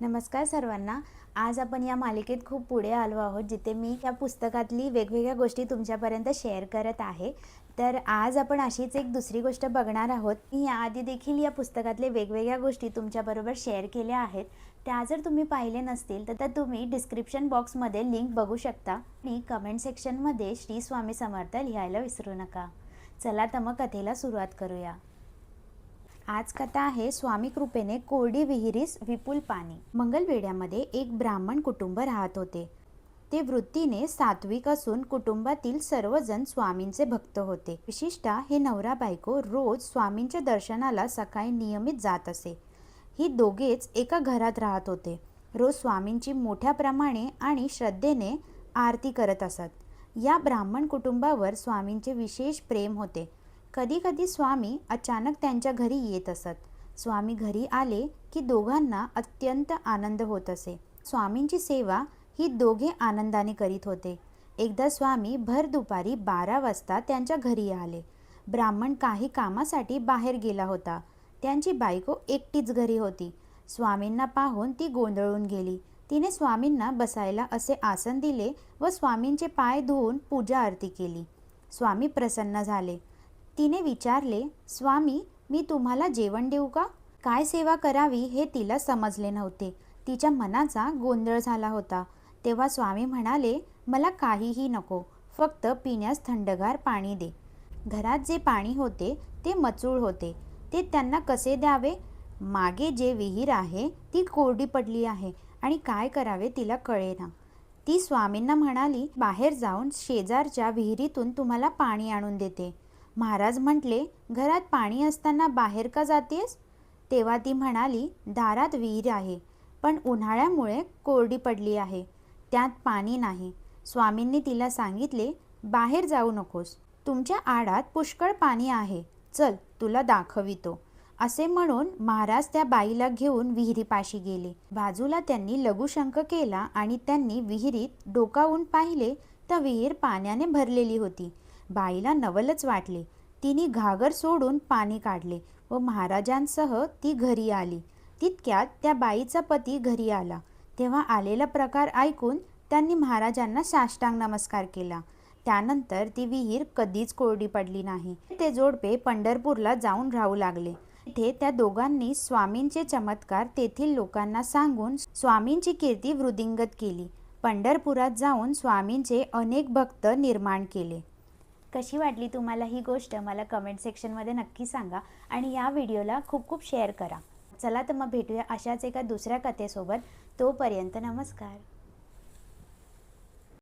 नमस्कार सर्वांना. आज आपण या मालिकेत खूप पुढे आलो आहोत जिथे मी या पुस्तकातली वेगवेगळ्या गोष्टी तुमच्यापर्यंत शेअर करत आहे. तर आज आपण अशीच एक दुसरी गोष्ट बघणार आहोत. मी याआधी देखील या पुस्तकातले वेगवेगळ्या गोष्टी तुमच्याबरोबर शेअर केल्या आहेत. त्या जर तुम्ही पाहिले नसतील तर त्या तुम्ही डिस्क्रिप्शन बॉक्समध्ये लिंक बघू शकता. आणि कमेंट सेक्शनमध्ये श्री स्वामी समर्थ लिहायला विसरू नका. चला तर मग कथेला सुरुवात करूया. आज कथा आहे स्वामी कृपेने कोरडी विहिरीस विपुल पाणी. मंगलवेड्यामध्ये एक ब्राह्मण कुटुंब राहत होते. ते वृत्तीने सात्विक असून कुटुंबातील सर्वजण स्वामींचे भक्त होते. विशिष्टा हे नवरा बायको रोज स्वामींच्या दर्शनाला सकाळी नियमित जात असे. ही दोघेच एका घरात राहत होते. रोज स्वामींची मोठ्या प्रमाणे आणि श्रद्धेने आरती करत असत. या ब्राह्मण कुटुंबावर स्वामींचे विशेष प्रेम होते. कधीकधी स्वामी अचानक त्यांच्या घरी येत असत. स्वामी घरी आले की दोघांना अत्यंत आनंद होत असे. स्वामींची सेवा ही दोघे आनंदाने करीत होते. एकदा स्वामी भर दुपारी बारा वाजता त्यांच्या घरी आले. ब्राह्मण काही कामासाठी बाहेर गेला होता. त्यांची बायको एकटीच घरी होती. स्वामींना पाहून ती गोंधळून गेली. तिने स्वामींना बसायला असे आसन दिले व स्वामींचे पाय धुवून पूजा आरती केली. स्वामी प्रसन्न झाले. तिने विचारले स्वामी मी तुम्हाला जेवण देऊ का? काय सेवा करावी हे तिला समजले नव्हते. तिच्या मनाचा गोंधळ झाला होता. तेव्हा स्वामी म्हणाले मला काहीही नको फक्त पिण्यास थंडगार पाणी दे. घरात जे पाणी होते ते मचूळ होते. ते त्यांना कसे द्यावे? मागे जे विहीर आहे ती कोरडी पडली आहे आणि काय करावे तिला कळेना. ती स्वामींना म्हणाली बाहेर जाऊन शेजारच्या विहिरीतून तुम्हाला पाणी आणून देते. महाराज म्हटले घरात पाणी असताना बाहेर का जातेस? तेव्हा ती म्हणाली दारात विहीर आहे पण उन्हाळ्यामुळे कोरडी पडली आहे त्यात पाणी नाही. स्वामींनी तिला सांगितले बाहेर जाऊ नकोस तुमच्या आडात पुष्कळ पाणी आहे चल तुला दाखवितो. असे म्हणून महाराज त्या बाईला घेऊन विहिरीपाशी गेले. बाजूला त्यांनी लघुशंक केला आणि त्यांनी विहिरीत डोकावून पाहिले तर विहीर पाण्याने भरलेली होती. बाईला नवलच वाटले. तिने घागर सोडून पाणी काढले व महाराजांसह ती घरी आली. तितक्यात त्या बाईचा पती घरी आला. तेव्हा आलेला प्रकार ऐकून त्यांनी महाराजांना साष्टांग नमस्कार केला. त्यानंतर ती विहीर कधीच कोरडी पडली नाही. ते जोडपे पंढरपूरला जाऊन राहू लागले. तिथे त्या दोघांनी स्वामींचे चमत्कार तेथील लोकांना सांगून स्वामींची कीर्ती वृद्धिंगत केली. पंढरपुरात जाऊन स्वामींचे अनेक भक्त निर्माण केले. कशी वाटली तुम्हाला ही गोष्ट? मला कमेंट सेक्शनमध्ये नक्की सांगा आणि या व्हिडिओला खूप खूप शेअर करा. चला तर मग भेटूया अशाच एका दुसऱ्या कथेसोबत. तोपर्यंत नमस्कार.